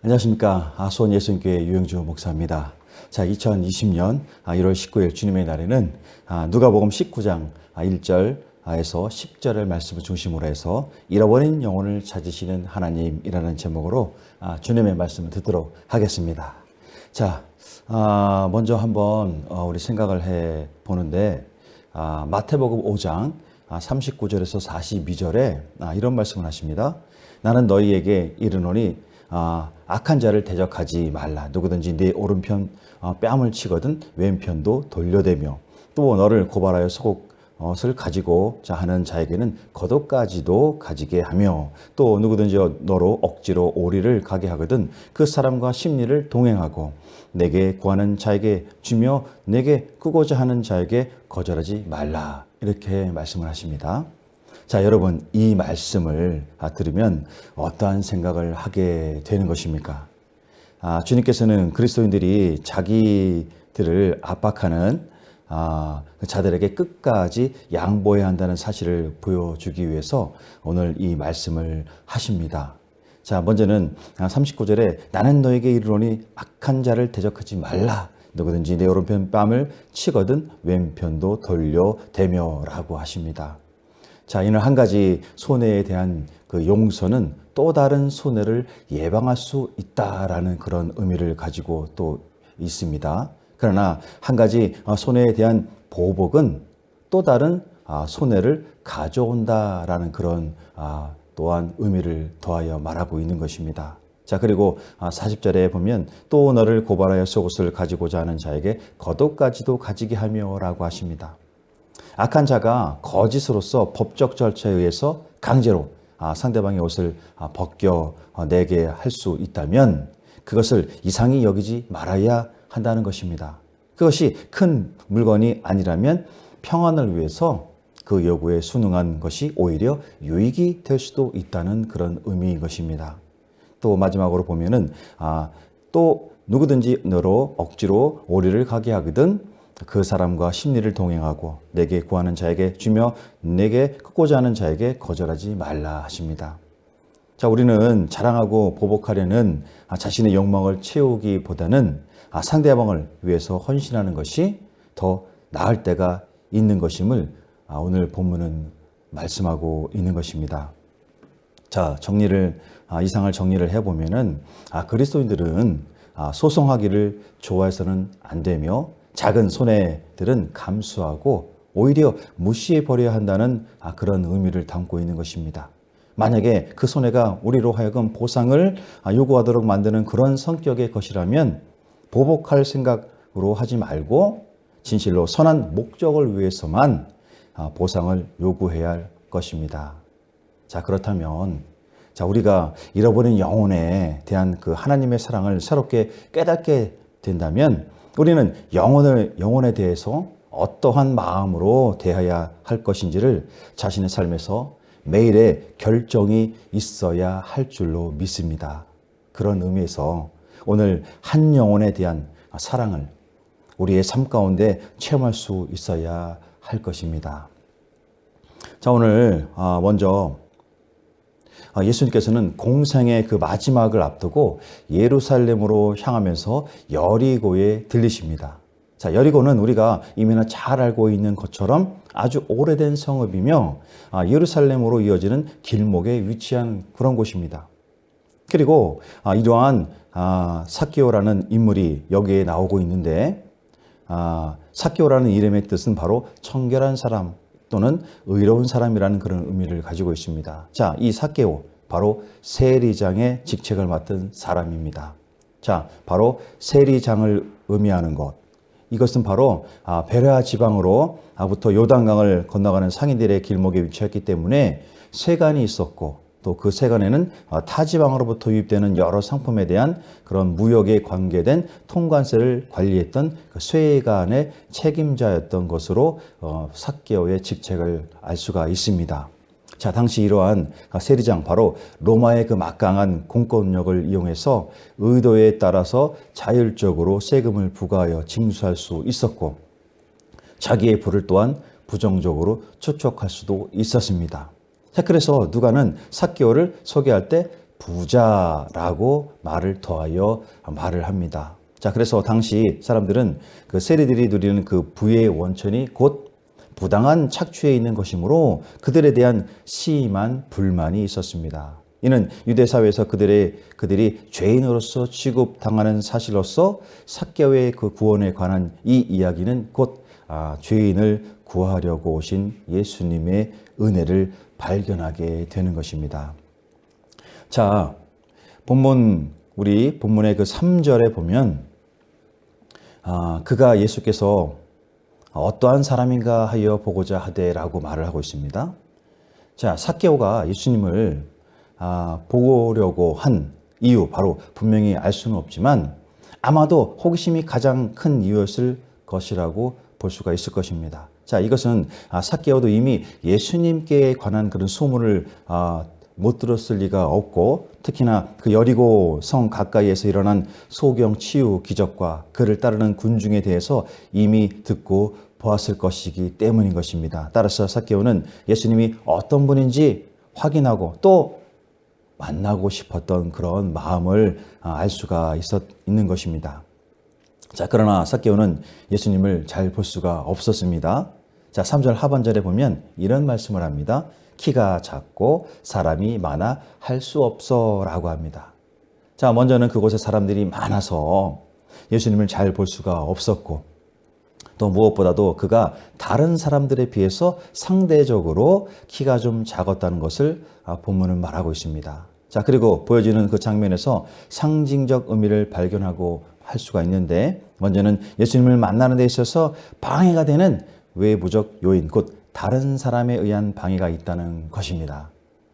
안녕하십니까. 아수원 예수님교회 유영주 목사입니다. 자, 2020년 1월 19일 주님의 날에는 아, 누가복음 19장 1절 에서 10절의 말씀을 중심으로 해서 잃어버린 영혼을 찾으시는 하나님이라는 제목으로 아, 주님의 말씀을 듣도록 하겠습니다. 자, 아, 먼저 한번 어, 우리 생각을 해 보는데 마태복음 5장 39절에서 42절에 이런 말씀을 하십니다. 나는 너희에게 이르노니 아, 악한 자를 대적하지 말라. 누구든지 네 오른편 어, 뺨을 치거든 왼편도 돌려대며 또 너를 고발하여 속옷을 가지고 자 하는 자에게는 겉옷까지도 가지게 하며 또 누구든지 너로 억지로 오리를 가게 하거든 그 사람과 심리를 동행하고 내게 구하는 자에게 주며 내게 끄고자 하는 자에게 거절하지 말라. 이렇게 말씀을 하십니다. 자, 여러분, 이 말씀을 들으면 어떠한 생각을 하게 되는 것입니까? 아, 주님께서는 그리스도인들이 자기들을 압박하는 아, 그 자들에게 끝까지 양보해야 한다는 사실을 보여주기 위해서 오늘 이 말씀을 하십니다. 자, 먼저는 39절에 나는 너에게 이르노니 악한 자를 대적하지 말라. 누구든지 내 오른편 뺨을 치거든 왼편도 돌려 대며라고 하십니다. 자, 이는 한 가지 손해에 대한 그 용서는 또 다른 손해를 예방할 수 있다라는 그런 의미를 가지고 또 있습니다. 그러나 한 가지 어, 손해에 대한 보복은 또 다른 아, 손해를 가져온다라는 그런 아, 또한 의미를 더하여 말하고 있는 것입니다. 자, 그리고 40절에 아, 보면 또 너를 고발하여 속옷을 가지고자 하는 자에게 겉옷까지도 가지게 하며 라고 하십니다. 악한 자가 거짓으로서 법적 절차에 의해서 강제로 아, 상대방의 옷을 아, 벗겨 어, 내게 할 수 있다면 그것을 이상히 여기지 말아야 한다는 것입니다. 그것이 큰 물건이 아니라면 평안을 위해서 그 요구에 순응한 것이 오히려 유익이 될 수도 있다는 그런 의미인 것입니다. 또 마지막으로 보면은 아, 또 누구든지 너로 억지로 오리를 가게 하거든 그 사람과 심리를 동행하고 내게 구하는 자에게 주며 내게 끄고자 하는 자에게 거절하지 말라 하십니다. 자, 우리는 자랑하고 보복하려는 자신의 욕망을 채우기보다는 상대방을 위해서 헌신하는 것이 더 나을 때가 있는 것임을 오늘 본문은 말씀하고 있는 것입니다. 자, 정리를, 이상을 정리를 해 보면은, 그리스도인들은 소송하기를 좋아해서는 안 되며 작은 손해들은 감수하고 오히려 무시해 버려야 한다는 아, 그런 의미를 담고 있는 것입니다. 만약에 그 손해가 우리로 하여금 보상을 아, 요구하도록 만드는 그런 성격의 것이라면 보복할 생각으로 하지 말고 진실로 선한 목적을 위해서만 아, 보상을 요구해야 할 것입니다. 자, 그렇다면 자, 우리가 잃어버린 영혼에 대한 그 하나님의 사랑을 새롭게 깨닫게 된다면 우리는 영혼을, 영혼에 대해서 어떠한 마음으로 대해야 할 것인지를 자신의 삶에서 매일의 결정이 있어야 할 줄로 믿습니다. 그런 의미에서 오늘 한 영혼에 대한 사랑을 우리의 삶 가운데 체험할 수 있어야 할 것입니다. 자, 오늘 아, 먼저 아, 예수님께서는 공생의 그 마지막을 앞두고 예루살렘으로 향하면서 여리고에 들리십니다. 자, 여리고는 우리가 이미나 잘 알고 있는 것처럼 아주 오래된 성읍이며 아, 예루살렘으로 이어지는 길목에 위치한 그런 곳입니다. 그리고 아, 이러한 사키오라는 인물이 여기에 나오고 있는데 사키오라는 이름의 뜻은 바로 청결한 사람 또는 의로운 사람이라는 그런 의미를 가지고 있습니다. 자, 이 사케오 바로 세리장의 직책을 맡은 사람입니다. 자, 바로 세리장을 의미하는 것. 이것은 바로 아, 베레아 지방으로 부터 요단강을 건너가는 상인들의 길목에 위치했기 때문에 세관이 있었고 또 그 세관에는 어, 타 지방으로부터 유입되는 여러 상품에 대한 그런 무역에 관계된 통관세를 관리했던 그 세관의 책임자였던 것으로 어, 사개오의 직책을 알 수가 있습니다. 자, 당시 이러한 세리장 바로 로마의 그 막강한 공권력을 이용해서 의도에 따라서 자율적으로 세금을 부과하여 징수할 수 있었고 자기의 부를 또한 부정적으로 추척할 수도 있었습니다. 자, 그래서 누가는 사개오를 소개할 때 부자라고 말을 더하여 말을 합니다. 자, 그래서 당시 사람들은 그 세리들이 누리는 그 부의 원천이 곧 부당한 착취에 있는 것이므로 그들에 대한 심한 불만이 있었습니다. 이는 유대 사회에서 그들의 그들이 죄인으로서 취급당하는 사실로서 사개오의 그 구원에 관한 이 이야기는 곧 아, 죄인을 구하려고 오신 예수님의 은혜를 발견하게 되는 것입니다. 자, 본문 우리 본문의 그 3절에 보면 아, 그가 예수께서 어떠한 사람인가 하여 보고자 하되라고 말을 하고 있습니다. 자, 사케오가 예수님을 아, 보려고 한 이유 바로 분명히 알 수는 없지만 아마도 호기심이 가장 큰 이유였을 것이라고 볼 수가 있을 것입니다. 자, 이것은 아, 사케오도 이미 예수님께 관한 그런 소문을 아, 못 들었을 리가 없고 특히나 그 여리고 성 가까이에서 일어난 소경 치유 기적과 그를 따르는 군중에 대해서 이미 듣고 보았을 것이기 때문인 것입니다. 따라서 사케오는 예수님이 어떤 분인지 확인하고 또 만나고 싶었던 그런 마음을 아, 알 수가 있었 있는 것입니다. 자, 그러나 사케오는 예수님을 잘 볼 수가 없었습니다. 자, 3절 하반절에 보면 이런 말씀을 합니다. 키가 작고 사람이 많아 할 수 없어 라고 합니다. 자, 먼저는 그곳에 사람들이 많아서 예수님을 잘 볼 수가 없었고 또 무엇보다도 그가 다른 사람들에 비해서 상대적으로 키가 좀 작았다는 것을 아, 본문은 말하고 있습니다. 자, 그리고 보여지는 그 장면에서 상징적 의미를 발견하고 할 수가 있는데 먼저는 예수님을 만나는 데 있어서 방해가 되는 외부적 요인, 곧 다른 사람에 의한 방해가 있다는 것입니다.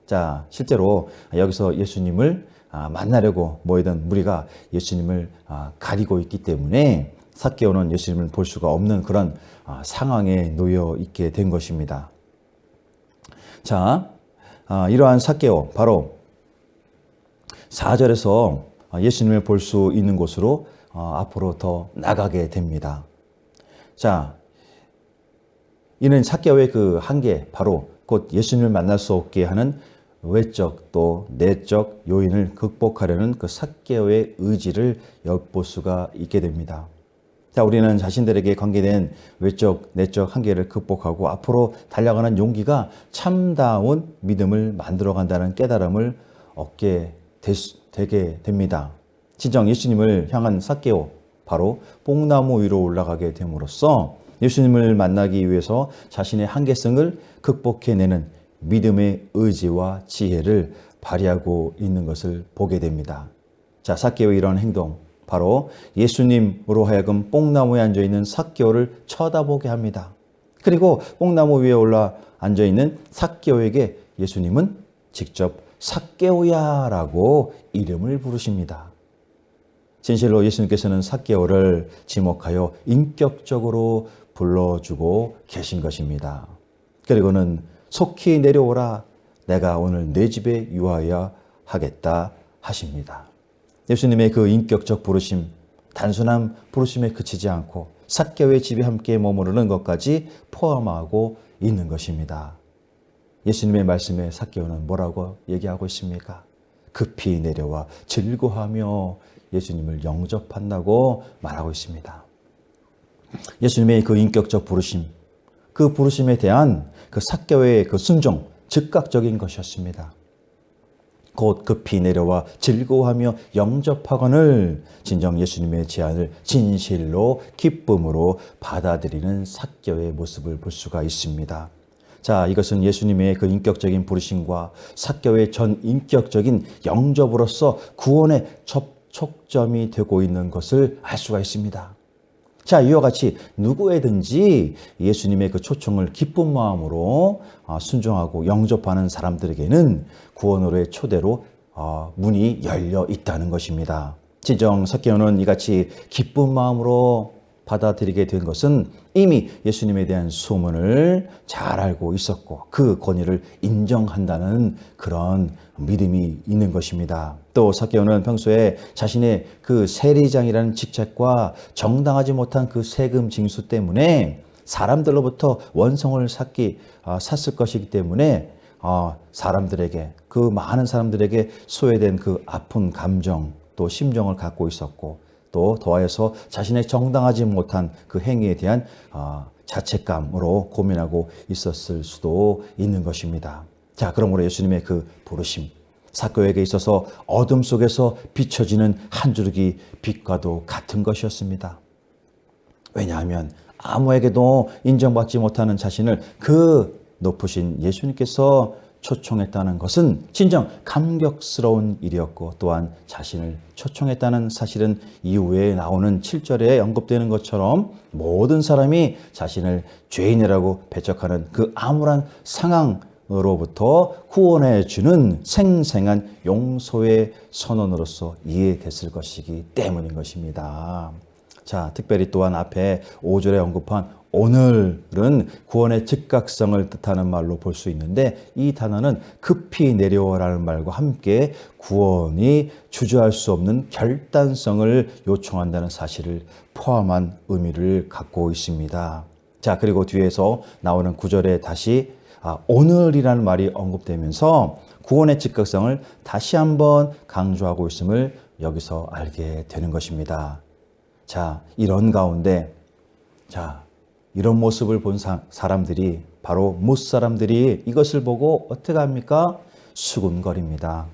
자, 실제로 여기서 예수님을 아, 만나려고 모이던 무리가 예수님을 아, 가리고 있기 때문에 사케오는 예수님을 볼 수가 없는 그런 아, 상황에 놓여 있게 된 것입니다. 자, 이러한 사케오 바로 4절에서 예수님을 볼 수 있는 곳으로 어, 앞으로 더 나가게 됩니다. 자, 이는 사개오의 그 한계, 바로 곧 예수님을 만날 수 없게 하는 외적 또 내적 요인을 극복하려는 그 사개오의 의지를 엿볼 수가 있게 됩니다. 자, 우리는 자신들에게 관계된 외적, 내적 한계를 극복하고 앞으로 달려가는 용기가 참다운 믿음을 만들어 간다는 깨달음을 얻게 되 게 됩니다. 진정 예수님을 향한 사개오, 바로 뽕나무 위로 올라가게 됨으로써 예수님을 만나기 위해서 자신의 한계성을 극복해내는 믿음의 의지와 지혜를 발휘하고 있는 것을 보게 됩니다. 자, 사케오의 이런 행동, 바로 예수님으로 하여금 뽕나무에 앉아 있는 사케오를 쳐다보게 합니다. 그리고 뽕나무 위에 올라 앉아 있는 사케오에게 예수님은 직접 사케오야라고 이름을 부르십니다. 진실로 예수님께서는 사케오를 지목하여 인격적으로 불러주고 계신 것입니다. 그리고는 속히 내려오라 내가 오늘 내 집에 유하여 하겠다 하십니다. 예수님의 그 인격적 부르심, 단순한 부르심에 그치지 않고 사개의 집에 함께 머무르는 것까지 포함하고 있는 것입니다. 예수님의 말씀에 사개오는 뭐라고 얘기하고 있습니까? 급히 내려와 즐거하며 예수님을 영접한다고 말하고 있습니다. 예수님의 그 인격적 부르심, 그 부르심에 대한 그 사교의 그 순종, 즉각적인 것이었습니다. 곧 급히 내려와 즐거워하며 영접하거늘 진정 예수님의 제안을 진실로 기쁨으로 받아들이는 사교의 모습을 볼 수가 있습니다. 자, 이것은 예수님의 그 인격적인 부르심과 사교의 전 인격적인 영접으로서 구원의 접촉점이 되고 있는 것을 알 수가 있습니다. 자, 이와 같이 누구에든지 예수님의 그 초청을 기쁜 마음으로 어, 순종하고 영접하는 사람들에게는 구원으로의 초대로 어, 문이 열려 있다는 것입니다. 진정 석계오는 이같이 기쁜 마음으로 받아들이게 된 것은 이미 예수님에 대한 소문을 잘 알고 있었고 그 권위를 인정한다는 그런 믿음이 있는 것입니다. 또 사케오는 평소에 자신의 그 세리장이라는 직책과 정당하지 못한 그 세금 징수 때문에 사람들로부터 원성을 샀기 아, 샀을 것이기 때문에 어, 사람들에게 그 많은 사람들에게 소외된 그 아픈 감정 또 심정을 갖고 있었고 또 더하여서 자신의 정당하지 못한 그 행위에 대한 어, 자책감으로 고민하고 있었을 수도 있는 것입니다. 자, 그러므로 예수님의 그 부르심, 사교에게 있어서 어둠 속에서 비춰지는 한 줄기 빛과도 같은 것이었습니다. 왜냐하면 아무에게도 인정받지 못하는 자신을 그 높으신 예수님께서 초청했다는 것은 진정 감격스러운 일이었고 또한 자신을 초청했다는 사실은 이후에 나오는 7절에 언급되는 것처럼 모든 사람이 자신을 죄인이라고 배척하는 그 암울한 상황으로부터 구원해 주는 생생한 용서의 선언으로서 이해됐을 것이기 때문인 것입니다. 자, 특별히 또한 앞에 5절에 언급한 오늘은 구원의 즉각성을 뜻하는 말로 볼 수 있는데 이 단어는 급히 내려오라는 말과 함께 구원이 주저할 수 없는 결단성을 요청한다는 사실을 포함한 의미를 갖고 있습니다. 자, 그리고 뒤에서 나오는 구절에 다시 아, 오늘이라는 말이 언급되면서 구원의 즉각성을 다시 한번 강조하고 있음을 여기서 알게 되는 것입니다. 자, 이런 가운데, 자, 이런 모습을 본 사, 사람들이, 바로 못 사람들이 이것을 보고 어떻게 합니까? 수군거립니다.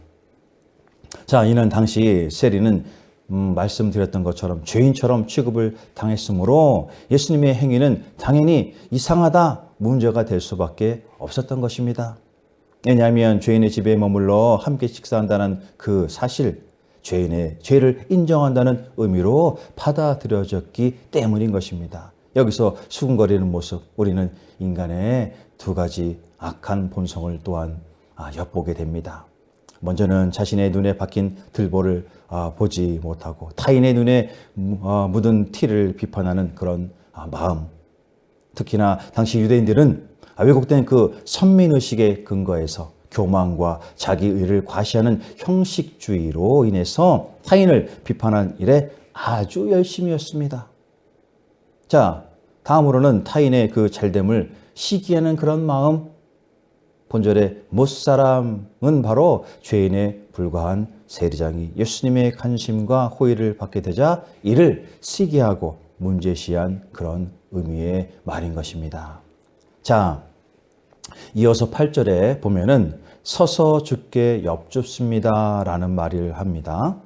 자, 이는 당시 세리는 음, 말씀드렸던 것처럼 죄인처럼 취급을 당했으므로 예수님의 행위는 당연히 이상하다, 문제가 될 수밖에 없었던 것입니다. 왜냐하면 죄인의 집에 머물러 함께 식사한다는 그 사실, 죄인의 죄를 인정한다는 의미로 받아들여졌기 때문인 것입니다. 여기서 수군거리는 모습, 우리는 인간의 두 가지 악한 본성을 또한 아, 엿보게 됩니다. 먼저는 자신의 눈에 박힌 들보를 아, 보지 못하고 타인의 눈에 어, 묻은 티를 비판하는 그런 아, 마음. 특히나 당시 유대인들은 왜곡된 그 선민의식의 근거에서 교만과 자기의를 과시하는 형식주의로 인해서 타인을 비판한 일에 아주 열심이었습니다. 자, 다음으로는 타인의 그 잘됨을 시기하는 그런 마음. 본절의 못사람은 바로 죄인에 불과한 세리장이 예수님의 관심과 호의를 받게 되자 이를 시기하고 문제시한 그런 의미의 말인 것입니다. 자, 이어서 8절에 보면은 서서 죽게 엽줍습니다. 라는 말을 합니다.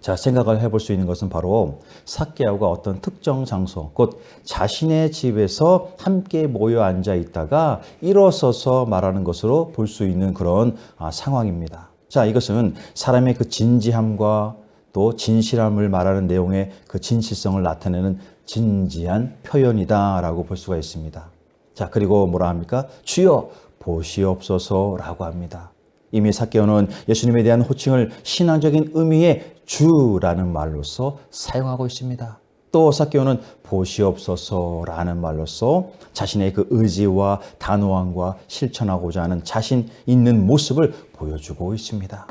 자, 생각을 해볼 수 있는 것은 바로 사케아가 어떤 특정 장소, 곧 자신의 집에서 함께 모여 앉아 있다가 일어서서 말하는 것으로 볼 수 있는 그런 아, 상황입니다. 자, 이것은 사람의 그 진지함과 또 진실함을 말하는 내용의 그 진실성을 나타내는 진지한 표현이다라고 볼 수가 있습니다. 자, 그리고 뭐라 합니까? 주여 보시옵소서라고 합니다. 이미 사케오는 예수님에 대한 호칭을 신앙적인 의미의 주라는 말로서 사용하고 있습니다. 또 사케오는 보시옵소서라는 말로서 자신의 그 의지와 단호함과 실천하고자 하는 자신 있는 모습을 보여주고 있습니다.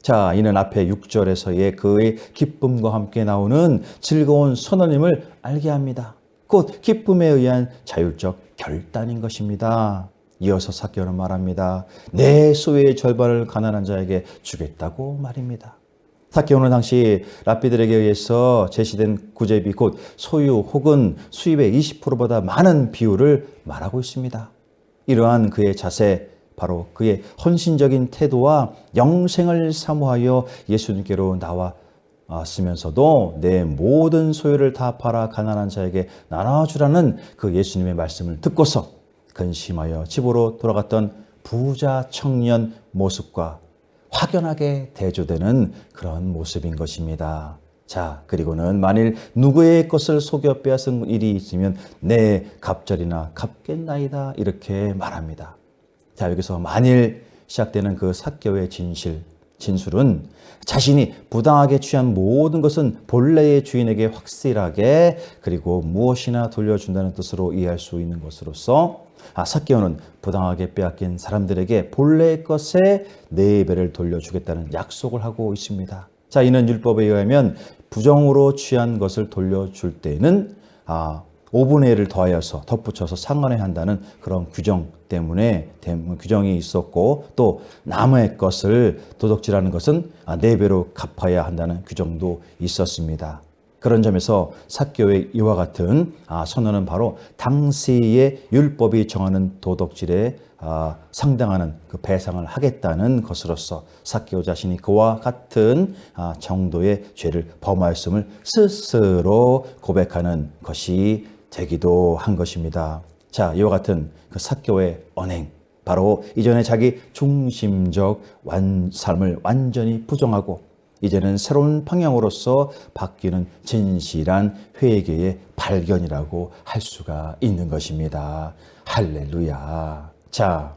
자, 이는 앞에 6절에서의 그의 기쁨과 함께 나오는 즐거운 선언임을 알게 합니다. 곧 기쁨에 의한 자율적 결단인 것입니다. 이어서 사개오는 말합니다. 내 소유의 절반을 가난한 자에게 주겠다고 말입니다. 사케오는 당시 랍비들에게 의해서 제시된 구제비 곧 소유 혹은 수입의 20%보다 많은 비율을 말하고 있습니다. 이러한 그의 자세, 바로 그의 헌신적인 태도와 영생을 사모하여 예수님께로 나와 쓰면서도 내 모든 소유를 다 팔아 가난한 자에게 나눠주라는 그 예수님의 말씀을 듣고서 근심하여 집으로 돌아갔던 부자 청년 모습과 확연하게 대조되는 그런 모습인 것입니다. 자, 그리고는 만일 누구의 것을 속여 빼앗은 일이 있으면 내 갑절이나 갚겠나이다 이렇게 말합니다. 자, 여기서 만일 시작되는 그 사교의 진실, 진술은 자신이 부당하게 취한 모든 것은 본래의 주인에게 확실하게 그리고 무엇이나 돌려준다는 뜻으로 이해할 수 있는 것으로서 아, 사개오는 부당하게 빼앗긴 사람들에게 본래의 것에 네 배를 돌려주겠다는 약속을 하고 있습니다. 자, 이는 율법에 의하면 부정으로 취한 것을 돌려줄 때는 아, 5분의 1을 더하여서 덧붙여서 상관해야 한다는 그런 규정 때문에 규정이 있었고 또 남의 것을 도둑질하는 것은 아, 네 배로 갚아야 한다는 규정도 있었습니다. 그런 점에서 사교의 이와 같은 아, 선언은 바로 당시의 율법이 정하는 도덕질에 아, 상당하는 그 배상을 하겠다는 것으로서 사교 자신이 그와 같은 아, 정도의 죄를 범하였음을 스스로 고백하는 것이 되기도 한 것입니다. 자, 이와 같은 그 사교의 언행, 바로 이전에 자기 중심적 완, 삶을 완전히 부정하고 이제는 새로운 방향으로서 바뀌는 진실한 회개의 발견이라고 할 수가 있는 것입니다. 할렐루야. 자,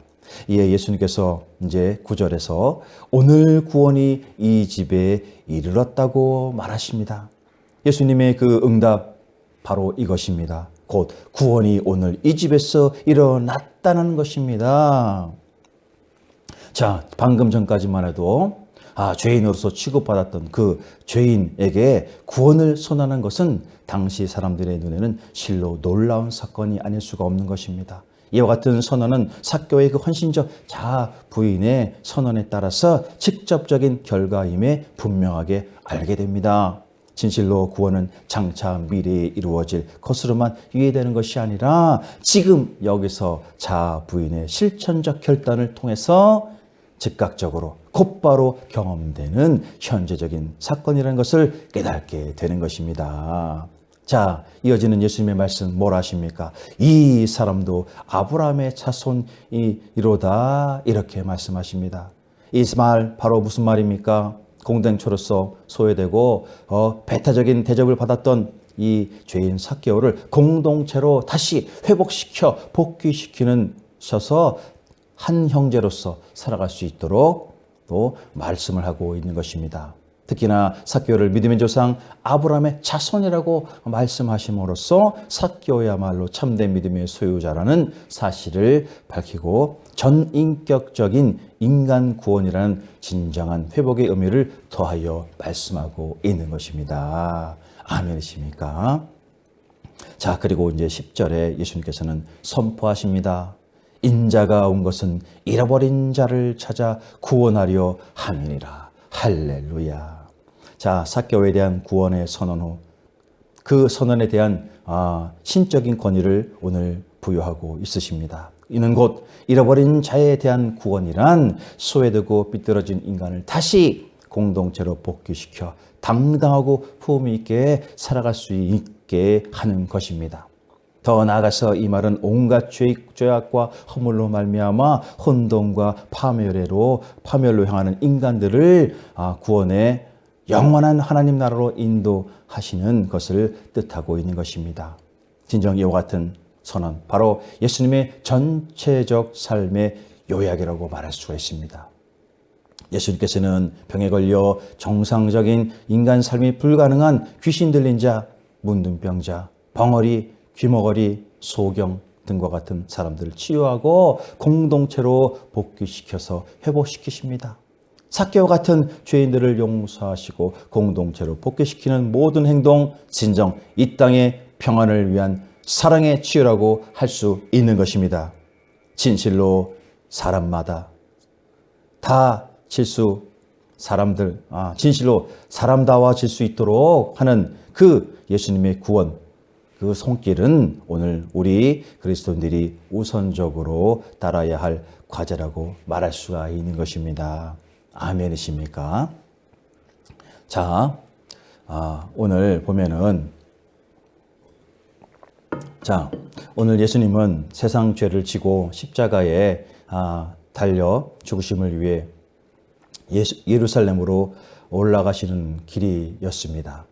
이에 예수님께서 이제 구절에서 오늘 구원이 이 집에 이르렀다고 말하십니다. 예수님의 그 응답 바로 이것입니다. 곧 구원이 오늘 이 집에서 일어났다는 것입니다. 자, 방금 전까지만 해도 아, 죄인으로서 취급받았던 그 죄인에게 구원을 선언한 것은 당시 사람들의 눈에는 실로 놀라운 사건이 아닐 수가 없는 것입니다. 이와 같은 선언은 사교의 그 헌신적 자아 부인의 선언에 따라서 직접적인 결과임에 분명하게 알게 됩니다. 진실로 구원은 장차 미래에 이루어질 것으로만 이해되는 것이 아니라 지금 여기서 자아 부인의 실천적 결단을 통해서 즉각적으로 곧바로 경험되는 현재적인 사건이라는 것을 깨닫게 되는 것입니다. 자, 이어지는 예수님의 말씀 뭘 하십니까? 이 사람도 아브라함의 자손이로다 이렇게 말씀하십니다. 이 말 바로 무슨 말입니까? 공동체로서 소외되고 어, 배타적인 대접을 받았던 이 죄인 사개오를 공동체로 다시 회복시켜 복귀시키는 셔서 한 형제로서 살아갈 수 있도록 또 말씀을 하고 있는 것입니다. 특히나 사교를 믿음의 조상 아브라함의 자손이라고 말씀하심으로써 사교야말로 참된 믿음의 소유자라는 사실을 밝히고 전인격적인 인간 구원이라는 진정한 회복의 의미를 더하여 말씀하고 있는 것입니다. 아멘이십니까? 자, 그리고 이제 10절에 예수님께서는 선포하십니다. 인자가 온 것은 잃어버린 자를 찾아 구원하려 함이니라. 할렐루야. 자, 사교에 대한 구원의 선언 후 그 선언에 대한 아, 신적인 권위를 오늘 부여하고 있으십니다. 이는 곧 잃어버린 자에 대한 구원이란 소외되고 삐뚤어진 인간을 다시 공동체로 복귀시켜 당당하고 품위 있게 살아갈 수 있게 하는 것입니다. 더 나아가서 이 말은 온갖 죄, 죄악과 허물로 말미암아 혼돈과 파멸로 파멸로 향하는 인간들을 아, 구원해 영원한 하나님 나라로 인도하시는 것을 뜻하고 있는 것입니다. 진정 이와 같은 선언, 바로 예수님의 전체적 삶의 요약이라고 말할 수가 있습니다. 예수님께서는 병에 걸려 정상적인 인간 삶이 불가능한 귀신 들린 자, 문둥병자, 벙어리, 귀머거리, 소경 등과 같은 사람들을 치유하고 공동체로 복귀시켜서 회복시키십니다. 사개와 같은 죄인들을 용서하시고 공동체로 복귀시키는 모든 행동, 진정 이 땅의 평안을 위한 사랑의 치유라고 할 수 있는 것입니다. 진실로 사람마다 다 질수 사람들 아, 진실로 사람다워질 수 있도록 하는 그 예수님의 구원 그 손길은 오늘 우리 그리스도인들이 우선적으로 따라야 할 과제라고 말할 수가 있는 것입니다. 아멘이십니까? 자, 아, 오늘 보면은 자, 오늘 예수님은 세상 죄를 지고 십자가에 아, 달려 죽으심을 위해 예수, 예루살렘으로 올라가시는 길이었습니다.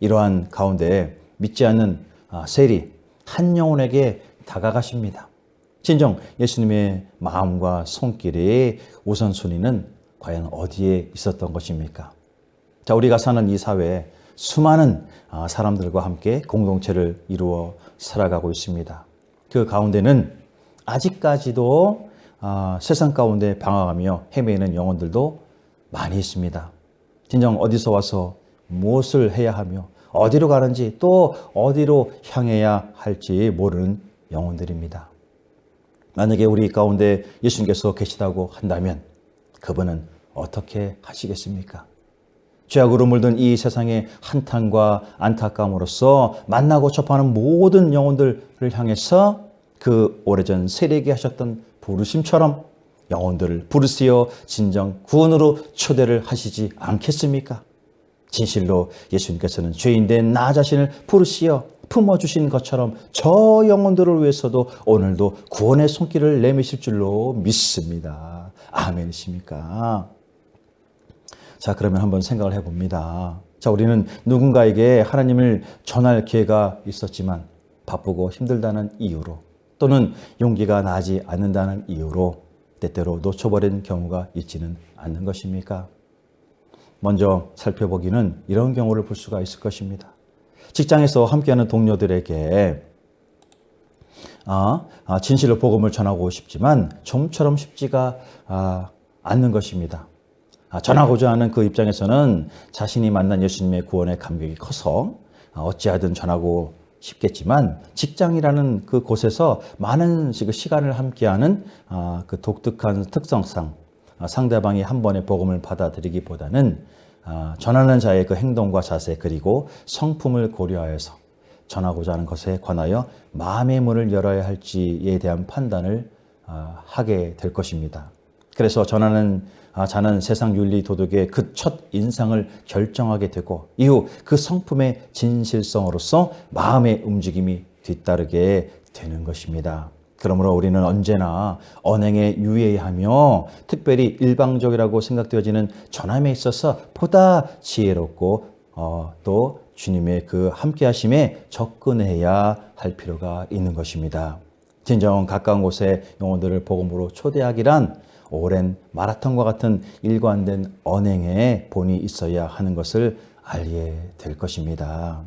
이러한 가운데 믿지 않는 아, 세리 한 영혼에게 다가가십니다. 진정 예수님의 마음과 손길의 우선순위는 과연 어디에 있었던 것입니까? 자, 우리가 사는 이 사회에 수많은 아, 사람들과 함께 공동체를 이루어 살아가고 있습니다. 그 가운데는 아직까지도 아, 세상 가운데 방황하며 헤매는 영혼들도 많이 있습니다. 진정 어디서 와서 무엇을 해야 하며 어디로 가는지 또 어디로 향해야 할지 모르는 영혼들입니다. 만약에 우리 가운데 예수님께서 계시다고 한다면 그분은 어떻게 하시겠습니까? 죄악으로 물든 이 세상의 한탄과 안타까움으로써 만나고 접하는 모든 영혼들을 향해서 그 오래전 세례기 하셨던 부르심처럼 영혼들을 부르시어 진정 구원으로 초대를 하시지 않겠습니까? 진실로 예수님께서는 죄인된 나 자신을 부르시어 품어주신 것처럼 저 영혼들을 위해서도 오늘도 구원의 손길을 내미실 줄로 믿습니다. 아멘이십니까? 자, 그러면 한번 생각을 해봅니다. 자, 우리는 누군가에게 하나님을 전할 기회가 있었지만 바쁘고 힘들다는 이유로 또는 용기가 나지 않는다는 이유로 때때로 놓쳐버린 경우가 있지는 않는 것입니까? 먼저 살펴보기는 이런 경우를 볼 수가 있을 것입니다. 직장에서 함께하는 동료들에게 아, 아, 진실로 복음을 전하고 싶지만 좀처럼 쉽지가 아, 않는 것입니다. 아, 전하고자 하는 그 입장에서는 자신이 만난 예수님의 구원의 감격이 커서 아, 어찌하든 전하고 싶겠지만 직장이라는 그 곳에서 많은 그 시간을 함께하는 아, 그 독특한 특성상 상대방이 한 번에 복음을 받아들이기보다는 전하는 자의 그 행동과 자세 그리고 성품을 고려하여서 전하고자 하는 것에 관하여 마음의 문을 열어야 할지에 대한 판단을 하게 될 것입니다. 그래서 전하는 아, 자는 세상 윤리 도덕의 그 첫 인상을 결정하게 되고 이후 그 성품의 진실성으로서 마음의 움직임이 뒤따르게 되는 것입니다. 그러므로 우리는 언제나 언행에 유의하며 특별히 일방적이라고 생각되어지는 전함에 있어서 보다 지혜롭고 어, 또 주님의 그 함께하심에 접근해야 할 필요가 있는 것입니다. 진정 가까운 곳에 영혼들을 복음으로 초대하기란 오랜 마라톤과 같은 일관된 언행에 본이 있어야 하는 것을 알게 될 것입니다.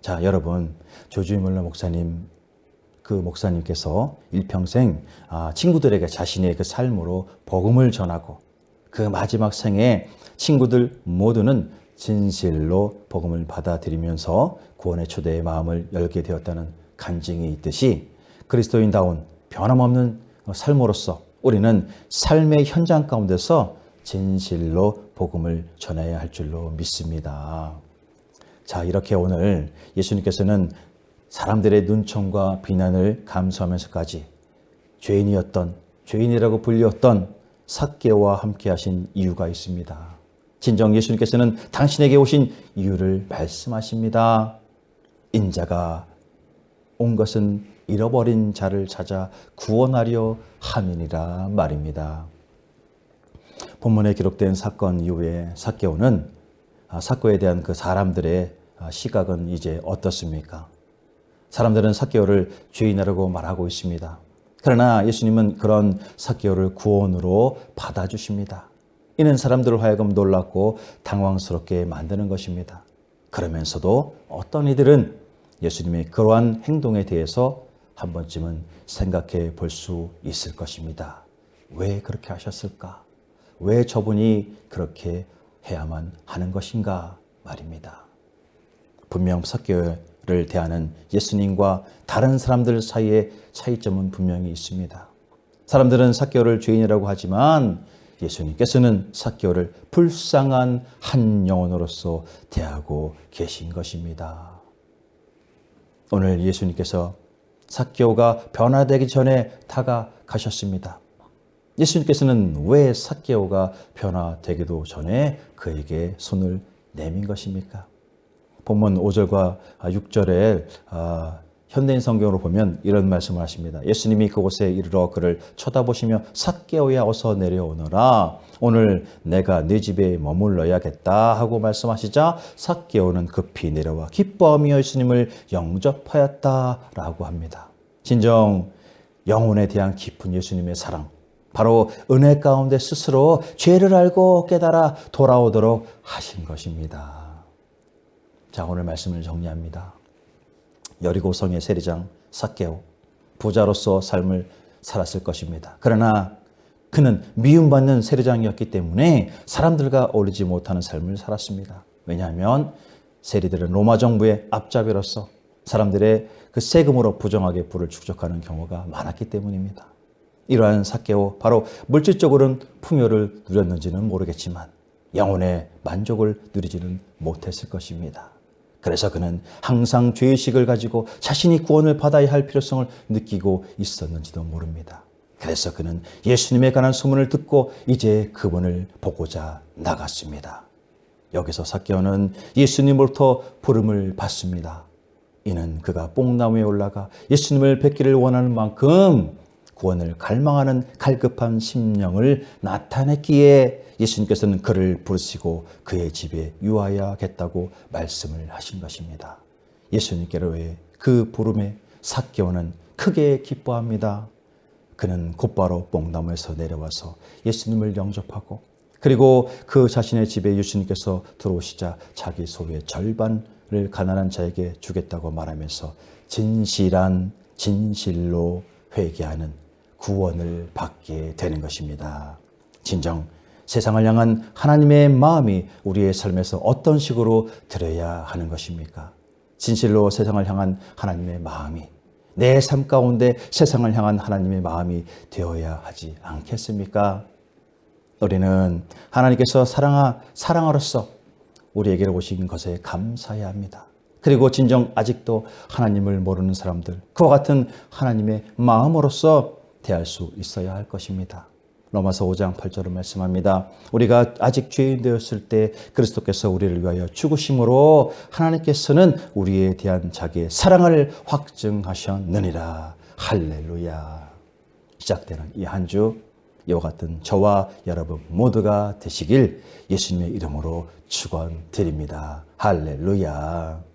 자, 여러분, 조주임 물러 목사님, 그 목사님께서 일평생 아, 친구들에게 자신의 그 삶으로 복음을 전하고 그 마지막 생에 친구들 모두는 진실로 복음을 받아들이면서 구원의 초대의 마음을 열게 되었다는 간증이 있듯이 그리스도인다운 변함없는 삶으로서 우리는 삶의 현장 가운데서 진실로 복음을 전해야 할 줄로 믿습니다. 자, 이렇게 오늘 예수님께서는 사람들의 눈총과 비난을 감수하면서까지 죄인이었던, 죄인이라고 불렸던 사개와 함께 하신 이유가 있습니다. 진정 예수님께서는 당신에게 오신 이유를 말씀하십니다. 인자가 온 것은 잃어버린 자를 찾아 구원하려 함이니라 말입니다. 본문에 기록된 사건 이후에 사개오는 아, 사건에 대한 그 사람들의 아, 시각은 이제 어떻습니까? 사람들은 사개오를 죄인이라고 말하고 있습니다. 그러나 예수님은 그런 사개오를 구원으로 받아주십니다. 이는 사람들을 하여금 놀랍고 당황스럽게 만드는 것입니다. 그러면서도 어떤 이들은 예수님의 그러한 행동에 대해서 한 번쯤은 생각해 볼 수 있을 것입니다. 왜 그렇게 하셨을까? 왜 저분이 그렇게 해야만 하는 것인가 말입니다. 분명 석교 를 대하는 예수님과 다른 사람들 사이의 차이점은 분명히 있습니다. 사람들은 사교를 죄인이라고 하지만 예수님께서는 사교를 불쌍한 한 영혼으로서 대하고 계신 것입니다. 오늘 예수님께서 사개오가 변화되기 전에 다가가셨습니다. 예수님께서는 왜 사개오가 변화되기도 전에 그에게 손을 내민 것입니까? 본문 5절과 6절에 아, 현대인 성경으로 보면 이런 말씀을 하십니다. 예수님이 그곳에 이르러 그를 쳐다보시며 삭개오야 어서 내려오너라. 오늘 내가 네 집에 머물러야겠다 하고 말씀하시자 삭개오는 급히 내려와 기뻐하며 예수님을 영접하였다라고 합니다. 진정 영혼에 대한 깊은 예수님의 사랑, 바로 은혜 가운데 스스로 죄를 알고 깨달아 돌아오도록 하신 것입니다. 자, 오늘 말씀을 정리합니다. 여리고성의 세리장 사케오 부자로서 삶을 살았을 것입니다. 그러나 그는 미움받는 세리장이었기 때문에 사람들과 어울리지 못하는 삶을 살았습니다. 왜냐하면 세리들은 로마 정부의 앞잡이로서 사람들의 그 세금으로 부정하게 부를 축적하는 경우가 많았기 때문입니다. 이러한 사케오 바로 물질적으로는 풍요를 누렸는지는 모르겠지만 영혼의 만족을 누리지는 못했을 것입니다. 그래서 그는 항상 죄의식을 가지고 자신이 구원을 받아야 할 필요성을 느끼고 있었는지도 모릅니다. 그래서 그는 예수님에 관한 소문을 듣고 이제 그분을 보고자 나갔습니다. 여기서 사케오는 예수님으로부터 부름을 받습니다. 이는 그가 뽕나무에 올라가 예수님을 뵙기를 원하는 만큼 구원을 갈망하는 갈급한 심령을 나타냈기에 예수님께서는 그를 부르시고 그의 집에 유하여야겠다고 말씀을 하신 것입니다. 예수님께로의 그 부름에 사케오는 크게 기뻐합니다. 그는 곧바로 뽕나무에서 내려와서 예수님을 영접하고 그리고 그 자신의 집에 예수님께서 들어오시자 자기 소유의 절반을 가난한 자에게 주겠다고 말하면서 진실한 진실로 회개하는 구원을 받게 되는 것입니다. 진정 세상을 향한 하나님의 마음이 우리의 삶에서 어떤 식으로 들어야 하는 것입니까? 진실로 세상을 향한 하나님의 마음이 내 삶 가운데 세상을 향한 하나님의 마음이 되어야 하지 않겠습니까? 우리는 하나님께서 사랑하, 사랑하로서 우리에게 오신 것에 감사해야 합니다. 그리고 진정 아직도 하나님을 모르는 사람들, 그와 같은 하나님의 마음으로서 대할 수 있어야 할 것입니다. 로마서 5장 8절을 말씀합니다. 우리가 아직 죄인 되었을 때 그리스도께서 우리를 위하여 죽으심으로 하나님께서는 우리에 대한 자기의 사랑을 확증하셨느니라. 할렐루야. 시작되는 이 한 주 이와 같은 저와 여러분 모두가 되시길 예수님의 이름으로 축원드립니다. 할렐루야.